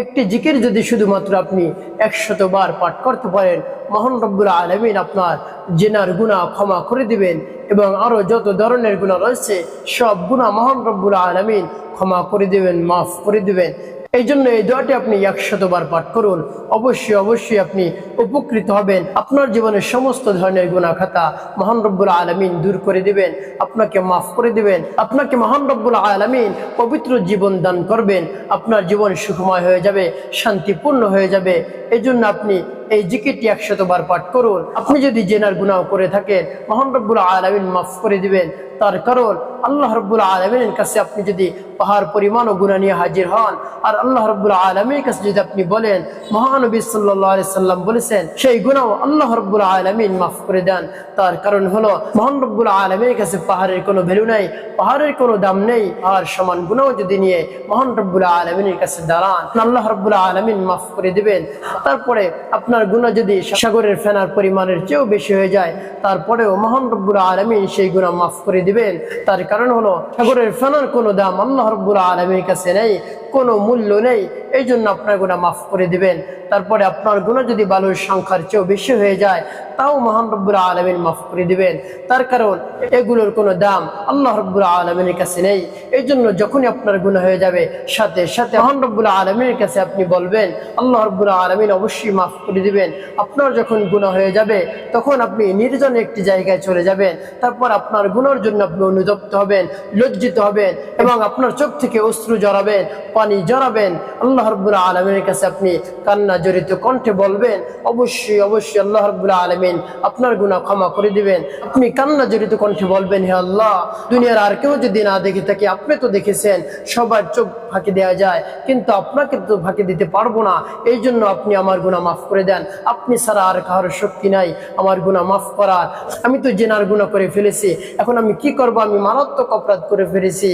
একটি জিকির যদি শুধুমাত্র আপনি একশত বার পাঠ করতে পারেন, মহান রব্বুল আলমিন আপনার জেনার গুণা ক্ষমা করে দিবেন এবং আরও যত ধরনের গুণা রয়েছে, সব গুণা মহান রব্বুল আলমিন ক্ষমা করে দিবেন, মাফ করে দিবেন। এই জন্য এই দোয়াটি আপনি একশতবার পাঠ করুন। অবশ্যই অবশ্যই আপনি উপকৃত হবেন। আপনার জীবনের সমস্ত ধরনের গুণা খাতা মহান রব্বুল আলমিন দূর করে দিবেন, আপনাকে মাফ করে দিবেন, আপনাকে মহান রব্বুল আলমিন পবিত্র জীবন দান করবেন। আপনার জীবন সুখময় হয়ে যাবে, শান্তিপূর্ণ হয়ে যাবে। এই জন্য আপনি এই জিকিরটি একশতবার পাঠ করুন। আপনি যদি জেনার গুনাহ করে থাকেন, মহান রব্বুল আলমিন মাফ করে দিবেন। তার কারণ আল্লাহ রব্বুল আলমিনের কাছে আপনি যদি পাহাড়, পরিমাণ ও গুণা নিয়ে হাজির হন, আর আল্লাহ রব্বুল আলমীর কাছে যদি আপনি বলেন, মহানবী সাল্লাহ সাল্লাম বলেছেন, সেই গুণাও আল্লাহ রব্বুল আলমিন মাফ করে দেন। তার কারণ হলো, মহান রব্বুল আলমীর কাছে পাহাড়ের কোনো ভ্যালু নাই, পাহাড়ের কোনো দাম নেই, আর সমান গুণাও যদি নিয়ে মহান রব্বুল আলমিনের কাছে দাঁড়ান, আল্লাহ রব্বুল আলমিন মাফ করে দিবেন। তারপরে আপনার গুণা যদি সাগরের ফেনার পরিমাণের চেয়েও বেশি হয়ে যায়, তারপরেও মহান রব্বুল আলমিন সেই গুণা মাফ করে দিবেন। তার কারণ হলো ঠাকুরের ফেনার কোনো দাম আল্লাহ রব্বুল আলমীর কাছে নেই। কোনো মূল্য নেই, এই জন্য আপনার গুণা মাফ করে দিবেন। তারপরে আপনার গুণা যদি বালুর সংখ্যার চেয়েও বেশি হয়ে যায়, তাও মহান রব্বুল আলমিন মাফ করে দিবেন। তার কারণ, এগুলোর কোনো দাম আল্লাহ রব্বুল আলমিনের কাছে নেই। এই জন্য যখনই আপনার গুণা হয়ে যাবে, সাথে সাথে মহান রব্বুল আলমিনের কাছে আপনি বলবেন, আল্লাহ রব্বুল আলমিন অবশ্যই মাফ করে দিবেন। আপনার যখন গুণা হয়ে যাবে, তখন আপনি নির্জনে একটি জায়গায় চলে যাবেন। তারপর আপনার গুণার জন্য আপনি অনুতপ্ত হবেন, লজ্জিত হবেন এবং আপনার চোখ থেকে অশ্রু জড়াবেন পানি জড়াবেন। আল্লাহ রব্বুল আলমিনের কাছে আপনি কান্না জড়িত কণ্ঠে বলবেন, অবশ্যই অবশ্যই আল্লাহ রব্বুল আলমিন আপনার গুণা ক্ষমা করে দিবেন। আপনি কান্না জড়িত কণ্ঠে বলবেন, হে আল্লাহ, দুনিয়ার আর কেউ যদি না দেখে থাকে, আপনি তো দেখেছেন, সবার চোখ ফাঁকি দেওয়া যায়, কিন্তু আপনাকে তো ফাঁকি দিতে পারব না। এই জন্য আপনি আমার গুণা মাফ করে দেন। আপনি ছাড়া আর কারোর শক্তি নাই, আমার গুণা মাফ করার। আমি তো জেনার গুণা করে ফেলেছি, এখন আমি কি করব? আমি মারাত্মক অপরাধ করে ফেলেছি।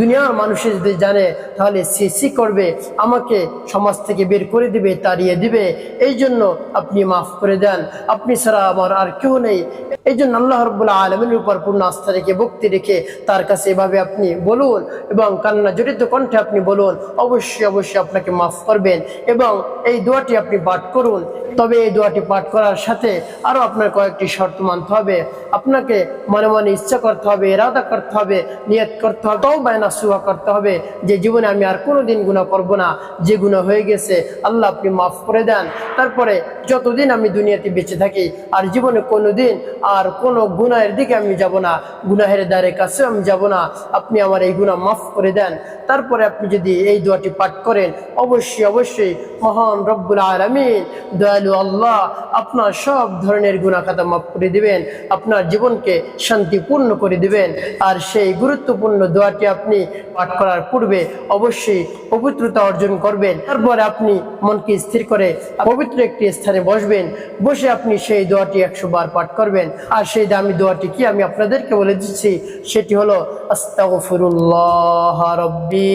দুনিয়ার মানুষে যদি জানে, তাহলে সে সি করবে, আমাকে সমাজ থেকে বের করে দিবে, তাড়িয়ে দিবে। এই জন্য আপনি মাফ করে দেন। আপনি ছাড়া আমার আর কেউ নেই। এই জন্য আল্লাহ রব্বুল্লাহ আলমের উপর পূর্ণ আস্থা রেখে, ভক্তি রেখে তার কাছে এভাবে আপনি বলুন এবং কান্না জড়িত কণ্ঠে আপনি বলুন, অবশ্যই অবশ্যই আপনাকে মাফ করবেন এবং এই দোয়াটি আপনি পাঠ করুন। তবে এই দোয়াটি পাঠ করার সাথে আরও আপনার কয়েকটি শর্ত মানতে হবে। আপনাকে মনে মনে ইচ্ছা করতে হবে, ইরাদা করতে হবে, নিয়ত করতে হবে তাও বায়না সুহা করতে হবে। যে জীবনে আমি আর কোনো দিন গুণা করব না। যে গুণা হয়ে গেছে, আল্লাহ আপনি মাফ করে দেন। তারপরে যতদিন আমি দুনিয়াতে বেঁচে থাকি, আর জীবনে কোনো দিন আর কোনো গুনাহের দিকে আমি যাব না, গুনাহের দ্বারের কাছেও আমি যাব না, আপনি আমার এই গুণা মাফ করে দেন। তারপরে আপনি যদি এই দোয়াটি পাঠ করেন, অবশ্যই অবশ্যই মহান রব্বুল আলমিন দয়ালু আল্লাহ আপনার সব ধরনের গুণা খাতা মাফ করে দিবেন, আপনার জীবনকে শান্তিপূর্ণ করে দিবেন। আর সেই গুরুত্বপূর্ণ দোয়াটি আপনি পাঠ করার পূর্বে অবশ্যই পবিত্রতা অর্জন করবেন। তারপরে আপনি মনকে স্থির করে পবিত্র একটি স্থানে বসবেন। বসে আপনি সেই দোয়াটি একশো বার পাঠ করবেন। আর সেই দামি দোয়াটি কি আমি আপনাদেরকে বলে দিচ্ছি? সেটি হলো, আস্তাগফিরুল্লাহ রব্বি।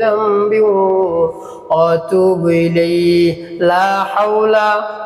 ذنب أتوب إليه. لا حول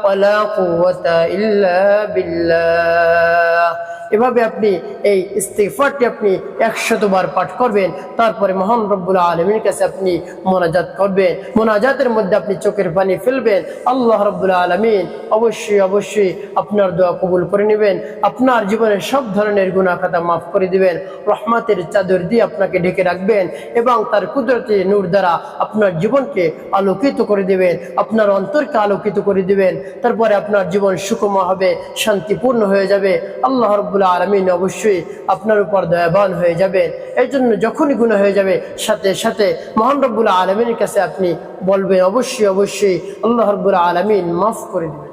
ولا قوة إلا بالله. এভাবে আপনি এই ইস্তেফারটি আপনি একশতবার পাঠ করবেন, তারপরে মহান রব্বুল আলমীর কাছে আপনি মোনাজাত করবেন, মোনাজাতের মধ্যে আপনি চোখের পানি ফেলবেন, আল্লাহ রব্বুল আলমিন অবশ্যই অবশ্যই আপনার দোয়া কবুল করে নেবেন, আপনার জীবনের সব ধরনের গুণা খাতা মাফ করে দিবেন, রহমাতের চাদর দিয়ে আপনাকে ঢেকে রাখবেন এবং তার কুদরতি নূর দ্বারা আপনার জীবনকে আলোকিত করে দিবেন, আপনার অন্তরকে আলোকিত করে দিবেন, তারপরে আপনার জীবন সুখময় হবে, শান্তিপূর্ণ হয়ে যাবে, আল্লাহ রব্বুল আলমিন অবশ্যই আপনার উপর দয়াবান হয়ে যাবেন এই জন্য যখনই গুণা হয়ে যাবে, সাথে সাথে মহান রব্বুল আলমিনের কাছে আপনি বলবেন, অবশ্যই অবশ্যই আল্লাহ রব্বুল আলমিন মাফ করে দিবেন।